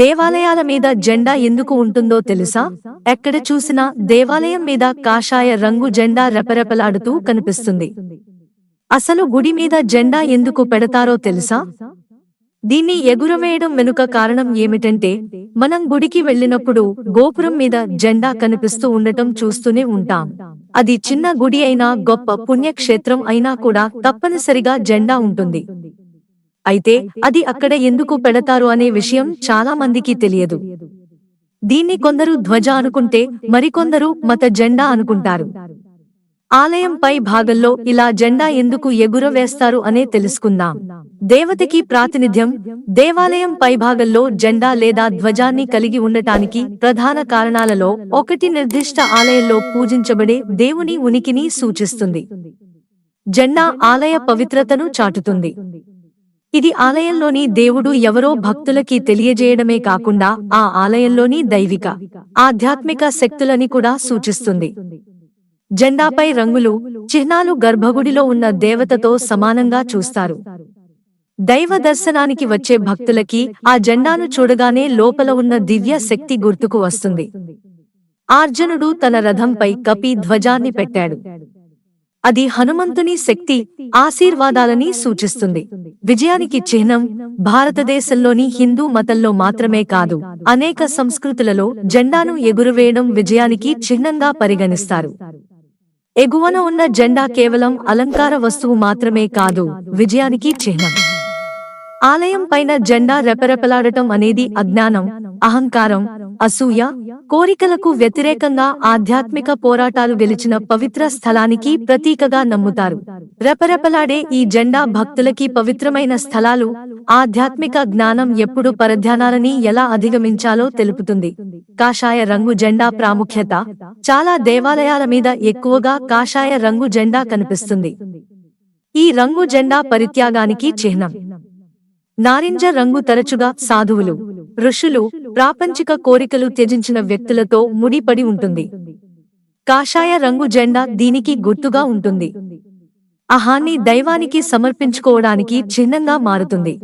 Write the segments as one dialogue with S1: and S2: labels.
S1: దేవాలయాల మీద జెండా ఎందుకు ఉంటుందో తెలుసా? ఎక్కడ చూసినా దేవాలయం మీద కాషాయ రంగు జెండా రెపరెపలాడుతూ కనిపిస్తుంది. అసలు గుడి మీద జెండా ఎందుకు పెడతారో తెలుసా? దీన్ని ఎగురవేయడం వెనుక కారణం ఏమిటంటే మనం గుడికి వెళ్ళినప్పుడు గోపురం మీద జెండా కనిపిస్తూ ఉండటం చూస్తూనే ఉంటాం. అది చిన్న గుడి అయినా గొప్ప పుణ్యక్షేత్రం అయినా కూడా తప్పనిసరిగా జెండా ఉంటుంది. అయితే అది అక్కడ ఎందుకు పెడతారు అనే విషయం చాలా మందికి తెలియదు. దీన్ని కొందరు ధ్వజ అనుకుంటే మరికొందరు మత జెండా అనుకుంటారు. ఆలయం పై భాగంలో ఇలా జెండా ఎందుకు ఎగురవేస్తారు అనే తెలుసుకుందాం. దేవతకి ప్రాతినిధ్యం దేవాలయం పైభాగంలో జెండా లేదా ధ్వజాన్ని కలిగి ఉండటానికి ప్రధాన కారణాలలో ఒకటి నిర్దిష్ట ఆలయంలో పూజించబడే దేవుని ఉనికిని సూచిస్తుంది. జెండా ఆలయ పవిత్రతను చాటుతుంది. ఇది ఆలయంలోని దేవుడు ఎవరో భక్తులకి తెలియజేయడమే కాకుండా ఆ ఆలయంలోని దైవిక ఆధ్యాత్మిక శక్తులని కూడా సూచిస్తుంది. జెండాపై రంగులు చిహ్నాలు గర్భగుడిలో ఉన్న దేవతతో సమానంగా చూస్తారు. దైవ దర్శనానికి వచ్చే భక్తులకి ఆ జెండాను చూడగానే లోపల ఉన్న దివ్య శక్తి గుర్తుకు వస్తుంది. ఆర్జునుడు తన రథంపై కపి ధ్వజాన్ని పెట్టాడు. అది హనుమంతుని శక్తి ఆశీర్వాదాలని సూచిస్తుంది. విజయానికి చిహ్నం భారతదేశంలోని హిందూ మతంలో మాత్రమే కాదు అనేక సంస్కృతులలో జెండాను ఎగురవేయడం విజయానికి చిహ్నంగా పరిగణిస్తారు. ఎగువన ఉన్న జెండా కేవలం అలంకార వస్తువు మాత్రమే కాదు విజయానికి చిహ్నం. ఆలయం పైన జెండా రెపరెపలాడటం అనేది అజ్ఞానం అహంకారం అసూయ కోరికలకు వ్యతిరేకంగా ఆధ్యాత్మిక పోరాటాలు గెలిచిన పవిత్ర స్థలానికి ప్రతీకగా నమ్ముతారు. రెపరెపలాడే ఈ జెండా భక్తులకి పవిత్రమైన స్థలాలు ఆధ్యాత్మిక జ్ఞానం ఎప్పుడు పరధ్యానాలని ఎలా అధిగమించాలో తెలుపుతుంది. కాషాయ రంగు జెండా ప్రాముఖ్యత చాలా దేవాలయాల మీద ఎక్కువగా కాషాయ రంగు జెండా కనిపిస్తుంది. ఈ రంగు జెండా పరిత్యాగానికి చిహ్నం. నారింజ రంగు తరచుగా సాధువులు ఋషులు ప్రాపంచిక కోరికలు త్యజించిన వ్యక్తులతో ముడిపడి ఉంటుంది. కాషాయ రంగు జెండా దీనికి గుర్తుగా ఉంటుంది. అహాన్ని దైవానికి సమర్పించుకోవడానికి చిహ్నంగా మారుతుంది.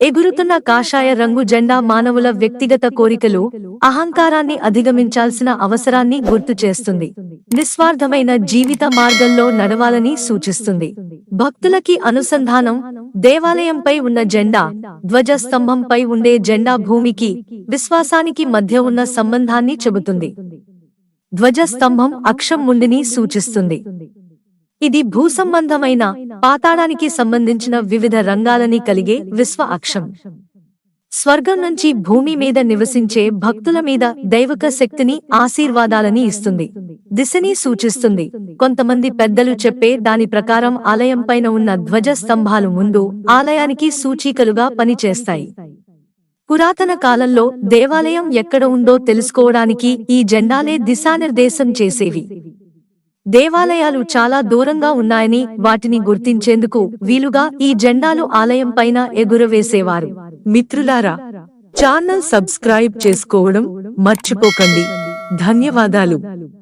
S1: ఎగురుతున్న కాషాయ రంగు జెండా మానవుల వ్యక్తిగత కోరికలు అహంకారాన్ని అధిగమించాల్సిన అవసరాన్ని గుర్తు చేస్తుంది. నిస్వార్థమైన జీవిత మార్గంలో నడవాలని సూచిస్తుంది. భక్తులకి అనుసంధానం దేవాలయంపై ఉన్న జెండా ధ్వజస్తంభంపై ఉండే జెండా భూమికి విశ్వాసానికి మధ్య ఉన్న సంబంధాన్ని చెబుతుంది. ధ్వజస్తంభం అక్షం ముండిని సూచిస్తుంది. ఇది భూసంబంధమైన పాతాళానికి సంబంధించిన వివిధ రంగాలని కలిగే విశ్వ అక్షం. స్వర్గం నుంచి భూమి మీద నివసించే భక్తుల మీద దైవక శక్తిని ఆశీర్వాదాలని ఇస్తుంది. దిశని సూచిస్తుంది. కొంతమంది పెద్దలు చెప్పే దాని ప్రకారం ఆలయం పైన ఉన్న ధ్వజ స్తంభాలు ముందు ఆలయానికి సూచికలుగా పనిచేస్తాయి. పురాతన కాలంలో దేవాలయం ఎక్కడ ఉందో తెలుసుకోవడానికి ఈ జెండాలే దిశానిర్దేశం చేసేవి. దేవాలయాలు చాలా దూరంగా ఉన్నాయని వాటిని గుర్తించేందుకు వీలుగా ఈ జెండాలు ఆలయం పైన ఎగురవేసేవారు.
S2: మిత్రులారా ఛానల్ సబ్స్క్రైబ్ చేసుకోవడం మర్చిపోకండి. ధన్యవాదాలు.